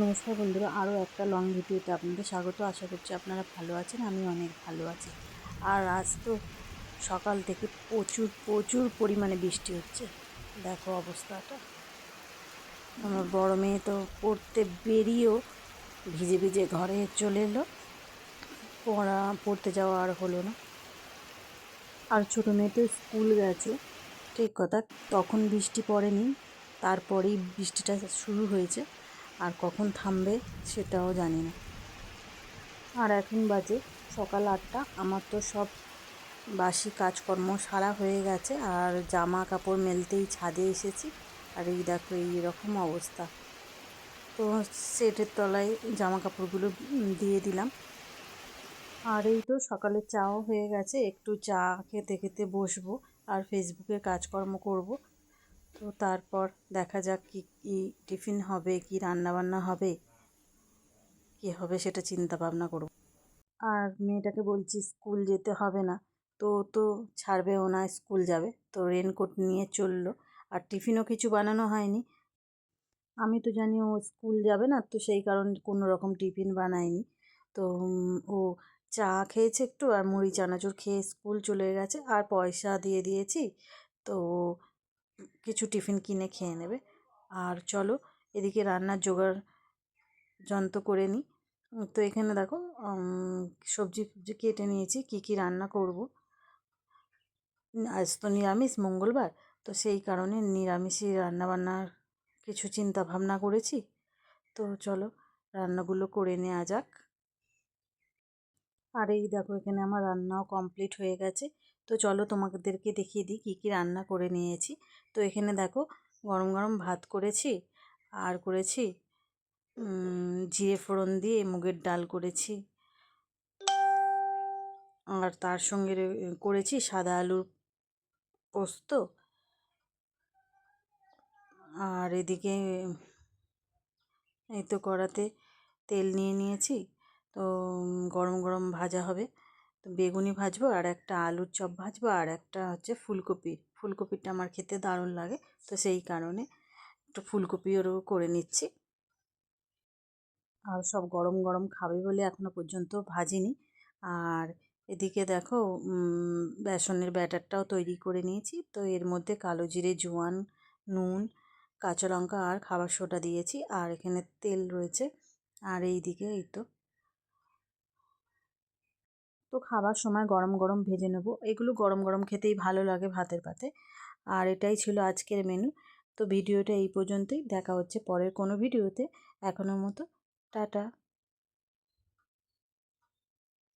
নমস্কার বন্ধুরা, আরও একটা লং ভিডিওতে আপনাদের স্বাগত। আশা করছি আপনারা ভালো আছেন আমি অনেক ভালো আছি। আর আজ তো সকাল থেকে প্রচুর প্রচুর পরিমাণে বৃষ্টি হচ্ছে। দেখো অবস্থাটা। আমার বড় মেয়ে তো পড়তে বেরিয়েও ভিজে ভিজে ঘরে চলে এলো। পড়া, পড়তে যাওয়া আর হলো না। আর ছোটো মেয়ে তো স্কুল গেছে। ঠিক কথা, তখন বৃষ্টি পড়েনি, তারপরেই বৃষ্টিটা শুরু হয়েছে। আর কখন থামবে সেটাও জানি না। আর এখন বাজে সকাল আটটা। আমার তো সব বাসি কাজকর্ম সারা হয়ে গেছে আর জামা কাপড় মেলতেই ছাদে এসেছি। আর এই দেখো, এই রকম অবস্থা। তো সেটের তলায় জামা কাপড়গুলো দিয়ে দিলাম। আর এই তো সকালে চাও হয়ে গেছে। একটু চা খেতে খেতে বসবো আর ফেসবুকে কাজকর্ম করব। তো তারপর দেখা যাক কী কী টিফিন হবে, কি রান্না বান্না হবে, কী হবে সেটা চিন্তা ভাবনা করব। আর মেয়েটাকে বলছি স্কুল যেতে হবে না, তো তো ছাড়বেও না, স্কুল যাবে, তো রেনকোট নিয়ে চলল। আর টিফিনও কিছু বানানো হয়নি। আমি তো জানি ও স্কুল যাবে না, তো সেই কারণে কোনো রকম টিফিন বানায়নি। তো ও চা খেয়েছে একটু, আর মুড়ি, চানাচুর খেয়ে স্কুল চলে গেছে, আর পয়সা দিয়ে দিয়েছি। তো কিছু টিফিন কিনে খেয়ে নেবে। আর চলো, এদিকে রান্নার জোগাড় যন্ত্র করে নিই। তো এখানে দেখো সবজি ফবজি কেটে নিয়েছি, কি কি রান্না করব। আজ তো নিরামিষ, মঙ্গলবার, তো সেই কারণে নিরামিষই রান্নাবান্নার কিছু চিন্তা ভাবনা করেছি। তো চলো, রান্নাগুলো করে নেওয়া যাক। আর এই দেখো, এখানে আমার রান্নাও কমপ্লিট হয়ে গেছে। তো চলো তোমাদেরকে দেখিয়ে দিই কী কী রান্না করে নিয়েছি। তো এখানে দেখো গরম গরম ভাত করেছি আর করেছি জিরে ফোড়ন দিয়ে মুগের ডাল করেছি। আর তার সঙ্গে করেছি সাদা আলুর পোস্ত। আর এদিকে, এই তো কড়াতে তেল নিয়ে নিয়েছি। তো, গরম গরম ভাজা হবে। তো বেগুনি ভাজবো আর একটা আলুর চপ ভাজবো আর একটা হচ্ছে ফুলকপির। ফুলকপিটা আমার খেতে দারুণ লাগে, তো সেই কারণে একটু ফুলকপিরও করে নিচ্ছি। আর সব গরম গরম খাবে বলে এখনও পর্যন্ত ভাজিনি। আর এদিকে দেখো বেসনের ব্যাটারটাও তৈরি করে নিয়েছি। তো এর মধ্যে কালো জিরে, জোয়ান, নুন, কাঁচা লঙ্কা আর খাবার সোডা দিয়েছি। আর এখানে তেল রয়েছে। আর এই দিকে এই তো তো খাবার সময় গরম গরম ভেজে নেব। এগুলো গরম গরম খেতেই ভালো লাগে ভাতের পাতে। আর এটাই ছিল আজকের মেনু তো ভিডিওটা এই পর্যন্তই। দেখা হচ্ছে পরের কোনো ভিডিওতে। এখনও মতো টাটা।